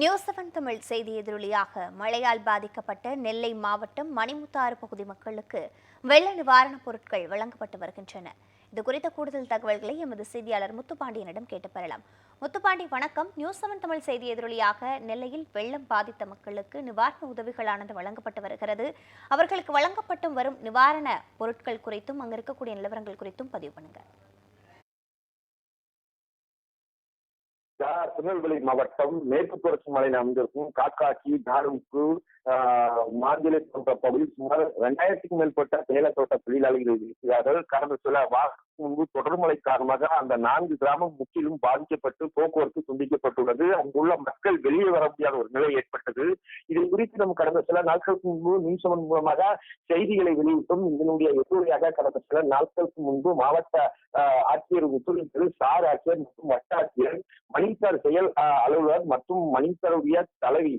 News seven Tamil செய்தி எதிரொலியாக மழையால் பாதிக்கப்பட்ட நெல்லை மாவட்டம் மணிமுத்தாறு பகுதி மக்களுக்கு வெள்ள நிவாரணப் பொருட்கள் வழங்கப்பட்டு வருகின்றன. இது குறித்த கூடுதல் தகவல்களை எமது செய்தியாளர் முத்துப்பாண்டியனிடம் கேட்டு பெறலாம். முத்துப்பாண்டி வணக்கம். நியூஸ் செவன் தமிழ் செய்தி எதிரொலியாக நெல்லையில் வெள்ளம் பாதித்த மக்களுக்கு நிவாரண உதவிகளானது வழங்கப்பட்டு வருகிறது. அவர்களுக்கு வழங்கப்பட்டு வரும் நிவாரண பொருட்கள் குறித்தும் அங்கு இருக்கக்கூடிய நிலவரங்கள் குறித்தும் பதிவு பண்ணுங்க. தா- திருநெல்வேலி மாவட்டம் மேற்கு தொடர்ச்சி மலையில் அமைந்திருக்கும் காக்காட்சி தாரும்பு மாந்திலை போன்ற பகுதியில் சுமார் இரண்டாயிரத்துக்கும் மேற்பட்ட தேயிலை தோட்ட தொழிலாளிகள் இருக்கிறார்கள். கடந்த சில வா முன்பு காரணமாக அந்த நான்கு கிராமம் முற்றிலும் பாதிக்கப்பட்டு போக்குவரத்து துண்டிக்கப்பட்டுள்ளது. அங்குள்ள மக்கள் வெளியே வர முடியாத ஒரு நிலை ஏற்பட்டது. இது குறித்து நம்ம கடந்த சில நாட்களுக்கு முன்பு நியூசமன் மூலமாக செய்திகளை வெளியிட்டும். இதனுடைய எதிரொலியாக கடந்த சில நாட்களுக்கு முன்பு மாவட்ட ஆஹ், ஆட்சியர் ஒத்துழைப்பு சார் ஆட்சியர் மற்றும் வட்டாட்சியர் மணித்தர் செயல் அலுவலர் மற்றும் மணித்தருடைய தலைவி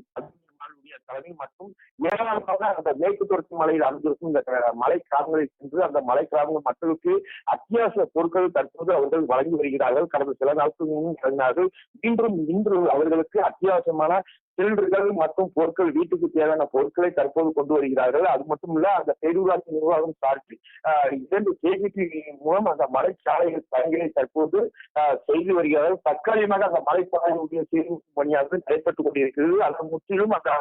அலுவலருடைய தலைமை மற்றும் ஏராளமாக அந்த மேற்கு தொடர்ச்சி மலையில் அமைந்திருக்கும் இந்த மலை கிராமங்களில் சென்று அந்த மலை கிராம மக்களுக்கு அத்தியாவசிய பொருட்கள் தற்போது அவர்கள் வழங்கி வருகிறார்கள். கடந்த சில நாட்களுக்கு முன்பு வழங்கினார்கள் மீண்டும் இன்று அவர்களுக்கு அத்தியாவசியமான சிலிண்டர்கள் மற்றும் பொருட்கள் வீட்டுக்கு தேவையான பொருட்களை தற்போது கொண்டு வருகிறார்கள். அது மட்டும் இல்ல அந்த பேரூராட்சி நிர்வாகம் சார்பில் இரண்டு கேஜிபி மூலம் அந்த மலைச்சாலைகள் பணிகளை தற்போது ஆஹ், செய்து வருகிறார்கள். தற்காலிகமாக அந்த மலைப்பாதையுடைய சீர்மிப்பு பணியானது நடைபெற்றுக் கொண்டிருக்கிறது. அது முற்றிலும் அந்த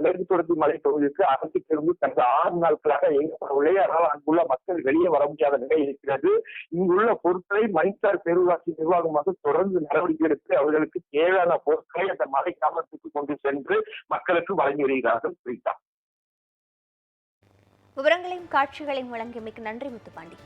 மேற்கு தொடர்ச்சி மலை பகுதிக்கு அரசு பேருந்து கடந்த ஆறு நாட்களாக இயக்கப்படவில்லை ஆனால் அங்குள்ள மக்கள் வெளியே வர முடியாத நிலை இருக்கிறது. இங்குள்ள பொருட்களை மணித்தார் பேரூராட்சி நிர்வாகமாக தொடர்ந்து நடவடிக்கை எடுத்து அவர்களுக்கு தேவையான பொருட்களை அந்த மலை கிராமத்துக்கு கொண்டு சென்று மக்களுக்கு வழங்கி வருகிறார்கள் பிரீதா விவரங்களையும் காட்சிகளையும் வழங்கியமைக்கு நன்றி முத்துப்பாண்டி.